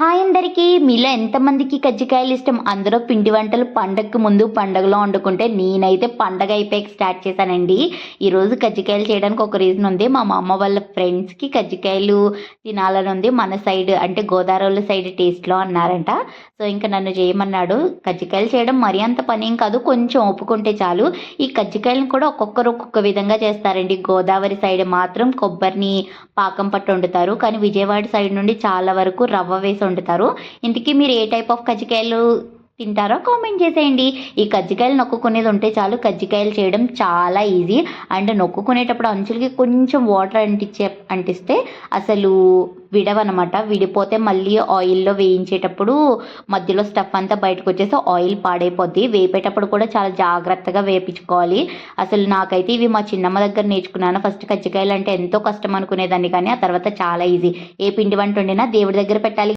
Hi అందరికీ. మీలో ఎంతమందికి కజ్జికాయలు ఇష్టం? అందరూ పిండి వంటలు పండగకు ముందు పండగలో వండుకుంటే నేనైతే పండగ అయిపోయాక స్టార్ట్ చేశానండి. ఈరోజు కజ్జికాయలు చేయడానికి ఒక రీజన్ ఉంది. మా అమ్మ వాళ్ళ ఫ్రెండ్స్కి కజ్జికాయలు తినాలని ఉంది. మన సైడ్ అంటే గోదావరి సైడ్ టేస్ట్లో అన్నారంట. సో ఇంకా నన్ను చేయమన్నాడు. కజ్జికాయలు చేయడం మరీ అంత పని ఏం కాదు. కొంచెం ఒప్పుకుంటే చాలు. ఈ కజ్జికాయలను కూడా ఒక్కొక్కరు ఒక్కొక్క విధంగా చేస్తారండి. గోదావరి సైడ్ మాత్రం కొబ్బరిని పాకం పట్టు వండుతారు. కానీ విజయవాడ సైడ్ నుండి చాలా వరకు రవ్వ వేసి వండుతారు. ఇంతకీ మీరు ఏ టైప్ ఆఫ్ కజ్జికాయలు తింటారో కామెంట్ చేసేయండి. ఈ కజ్జికాయలు నొక్కుకునేది ఉంటే చాలు కజ్జికాయలు చేయడం చాలా ఈజీ అండ్ నొక్కుకునేటప్పుడు అంచులకి కొంచెం వాటర్ అంటించే అంటిస్తే అసలు విడవనమాట. విడిపోతే మళ్ళీ ఆయిల్లో వేయించేటప్పుడు మధ్యలో స్టఫ్ అంతా బయటకు వచ్చేసి ఆయిల్ పాడైపోద్ది. వేపేటప్పుడు కూడా చాలా జాగ్రత్తగా వేపించుకోవాలి. అసలు నాకైతే ఇవి మా చిన్నమ్మ దగ్గర నేర్చుకున్నాను. ఫస్ట్ కజ్జికాయలు అంటే ఎంతో కష్టం అనుకునేదాన్ని కానీ ఆ తర్వాత చాలా ఈజీ ఏ పిండి వంట వండినా దేవుడి దగ్గర పెట్టాలి.